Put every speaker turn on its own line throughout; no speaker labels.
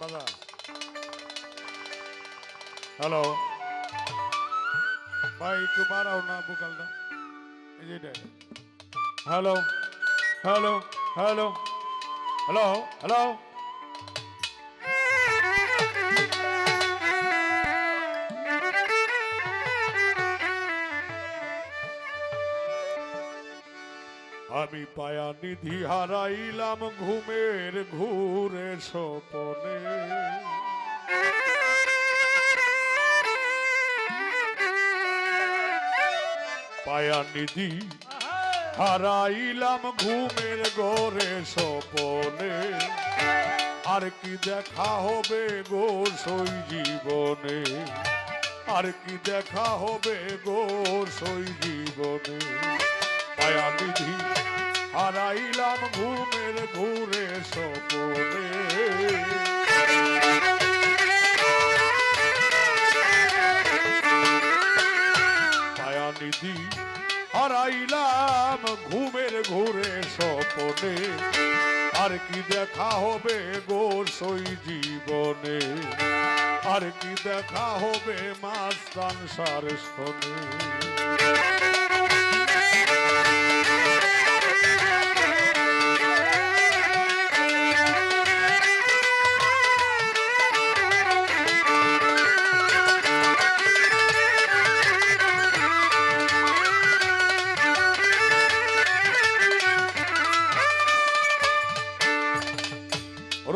দাদা হ্যালো ভাই একটু বাড়াও না বোকালটা এই যে এটা hello hello hello hello hello আমি পায়া নিধি হারাইলাম ঘুমের ঘুরে স্বপনে। পায়া নিধি হারাইলাম ঘুমের ঘরে স্বপনে। আর কি দেখা হবে গো সই জীবনে? আর কি দেখা হবে গো সই জীবনে? পায়া নিধি হারাইলাম ঘুমের ঘুরে স্বপনে। পায়া নিধি হারাইলাম ঘুমের ঘুরে স্বপনে। আর কি দেখা হবে গো সই জীবনে? আর কি দেখা হবে মাস্তান সার শোনে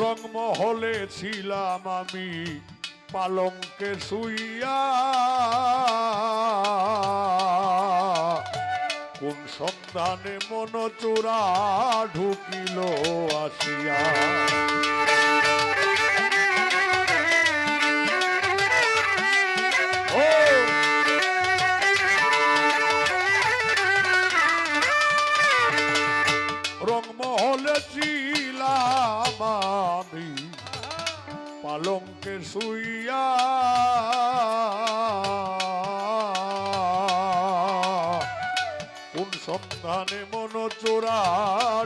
রংমহলে ছিলাম আমি পালঙ্কে শুইয়া। কোন সন্ধানে মন চূড়া ঢুকিল আসিয়া। পালঙ্কে শুইয়া কোন সন্ধানে মন চোরা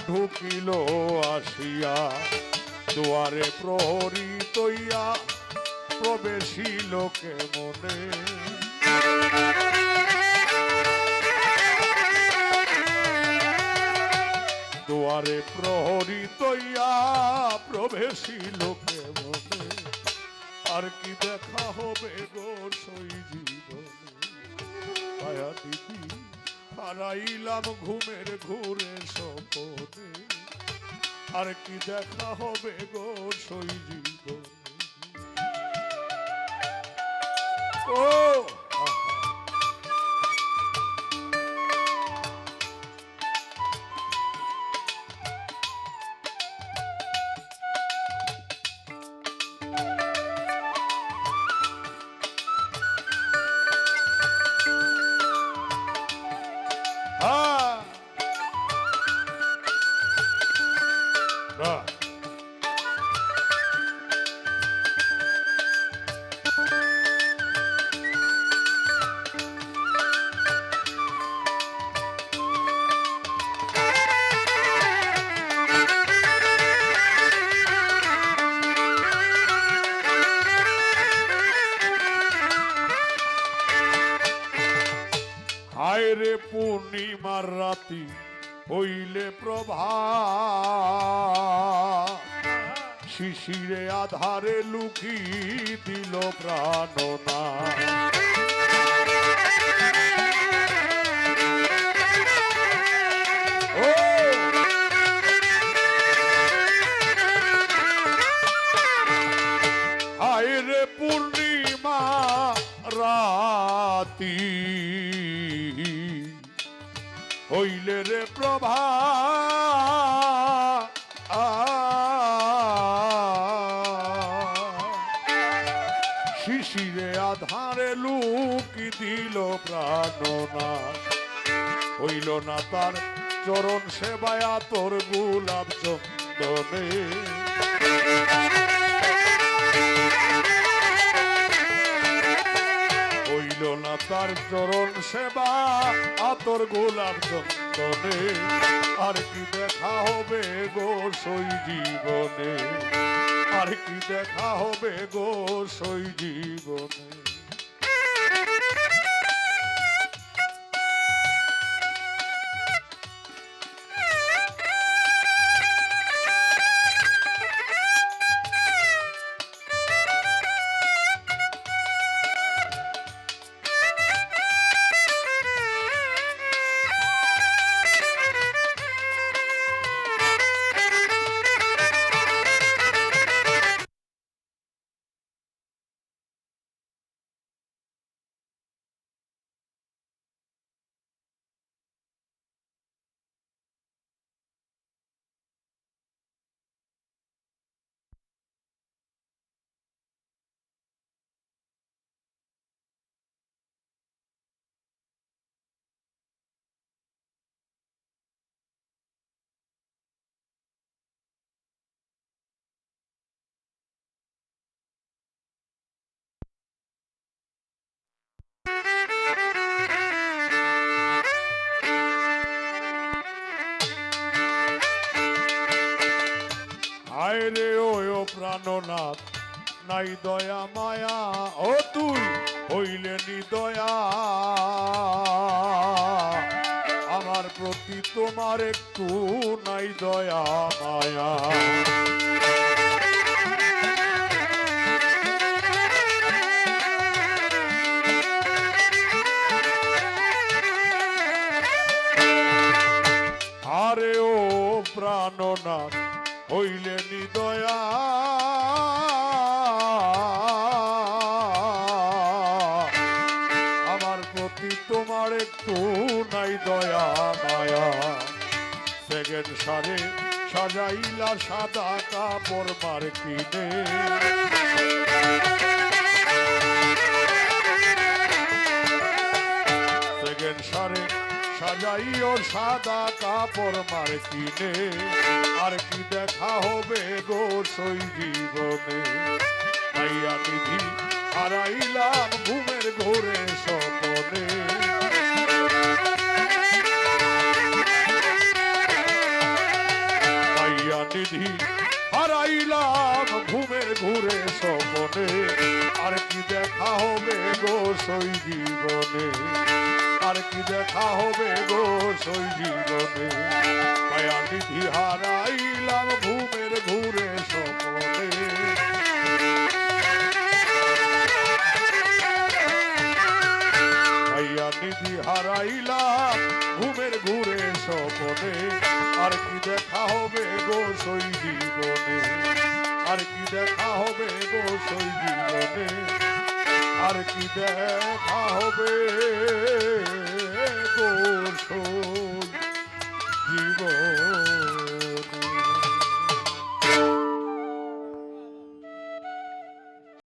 ঢুকিল আসিয়া, দুয়ারে প্রহরী তৈয়া প্রবেশিল কে মনে দুয়ারে প্রহরী তৈয়া প্রবেশী লোকে আর কি দেখা হবে গো সই জীবনে? পায়া দিদি, হারাইলাম ঘুমের ঘুরে সপনে আর কি দেখা হবে গো সই জীবনে? রে পূর্ণিমার রাতি হইলে প্রভা শিশিরে আধারে লুকি দিল প্রাণনা। রে পূর্ণিমা রাতি। হইলে রে প্রভা। শিশিরে আধারে লুকি দিল প্রাণনা হইল না তার চরণ সেবায়া তোর গুলাব চন্দনে। হইল না তার চরণ সেবা আতর গোলাপ চন্দনে, আর কি দেখা হবে গো সই জীবনে? আর কি দেখা হবে গো সই জীবনে? হায় রে ও প্রাণনাথ, নাই দয়া মায়া, ও তুই হইলে দয়া। আমার প্রতি তোমার একটু নাই দয়া মায়া। আরে ও প্রাণনাথ হইলে নিদয়া আমার প্রতি তোমার একটু নাই দয়া, মায়া। সেকেন্ড সারে সাজাইলা সাদা কাপড় মার কিনে সেকেন্ড সারে সাজাইও সাদা কাপড় মার কিনে। আর কি দেখা হবে গো সই জীবনে মাইয়া নিধি হারাইলাম ঘুমের ঘোরে স্বপনে। মাইয়া নিধি হারাইলাম ঘুমের ঘুরে স্বপনে। আর কি দেখা হবে গো সই জীবনে? আর কি দেখা হবে গো সই জীবনে? নিধি হারাইলাম ঘুমের ঘুরে স্বপনে। ভাইয়া নিধি হারাইলাম ঘুমের ঘুরে স্বপনে। আর কি দেখা হবে গো সই জীবনে? আর কি দেখা হবে গো সই জীবনে? আর কি দেখা হবে গো সই জীবনে